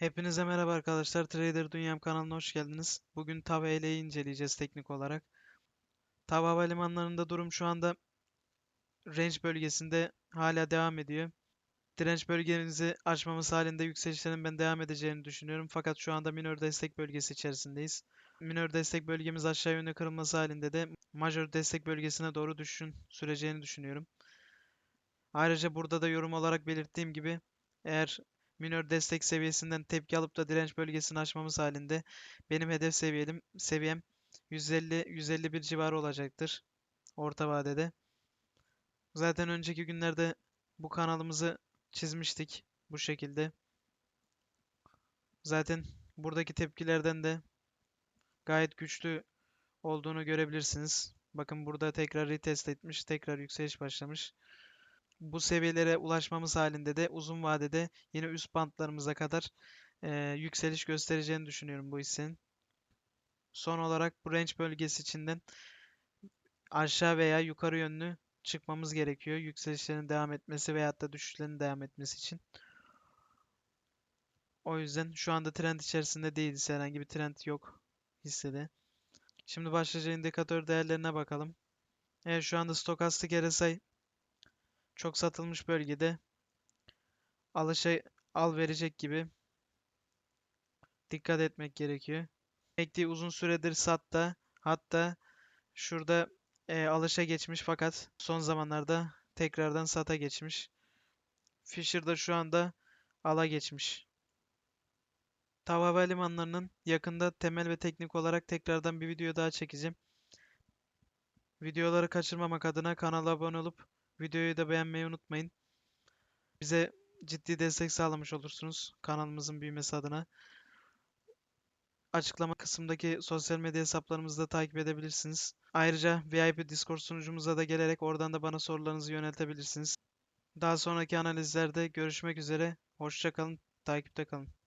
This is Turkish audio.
Hepinize merhaba arkadaşlar. Trader Dünyam kanalına hoş geldiniz. Bugün TAV ELE'yi inceleyeceğiz teknik olarak. TAV havalimanlarında durum şu anda range bölgesinde hala devam ediyor. Direnç bölgemizi aşmamız halinde yükselişlerin ben devam edeceğini düşünüyorum. Fakat şu anda minor destek bölgesi içerisindeyiz. Minor destek bölgemiz aşağı yönlü kırılması halinde de major destek bölgesine doğru düşüşün süreceğini düşünüyorum. Ayrıca burada da yorum olarak belirttiğim gibi eğer minör destek seviyesinden tepki alıp da direnç bölgesini aşmamız halinde benim hedef seviyem, seviyem 150-151 civarı olacaktır orta vadede. Zaten önceki günlerde bu kanalımızı çizmiştik bu şekilde. Zaten buradaki tepkilerden de gayet güçlü olduğunu görebilirsiniz. Bakın burada tekrar retest etmiş, tekrar yükseliş başlamış bu seviyelere ulaşmamız halinde de uzun vadede yine üst bantlarımıza kadar e, yükseliş göstereceğini düşünüyorum bu hissenin. Son olarak bu range bölgesi içinden aşağı veya yukarı yönlü çıkmamız gerekiyor. Yükselişlerin devam etmesi veyahut da düşüşlerin devam etmesi için. O yüzden şu anda trend içerisinde değiliz. Herhangi bir trend yok hissede. Şimdi başlıca indikatör değerlerine bakalım. Evet şu anda stokastik RSI çok satılmış bölgede alışa al verecek gibi dikkat etmek gerekiyor. Ektiği uzun süredir satta hatta şurada e, alışa geçmiş fakat son zamanlarda tekrardan sata geçmiş. Fisher da şu anda ala geçmiş. Tav Havalimanları'nın yakında temel ve teknik olarak tekrardan bir video daha çekeceğim. Videoları kaçırmamak adına kanala abone olup Videoyu da beğenmeyi unutmayın. Bize ciddi destek sağlamış olursunuz kanalımızın büyümesi adına. Açıklama kısmındaki sosyal medya hesaplarımızı da takip edebilirsiniz. Ayrıca VIP Discord sunucumuza da gelerek oradan da bana sorularınızı yöneltebilirsiniz. Daha sonraki analizlerde görüşmek üzere. Hoşçakalın, takipte kalın.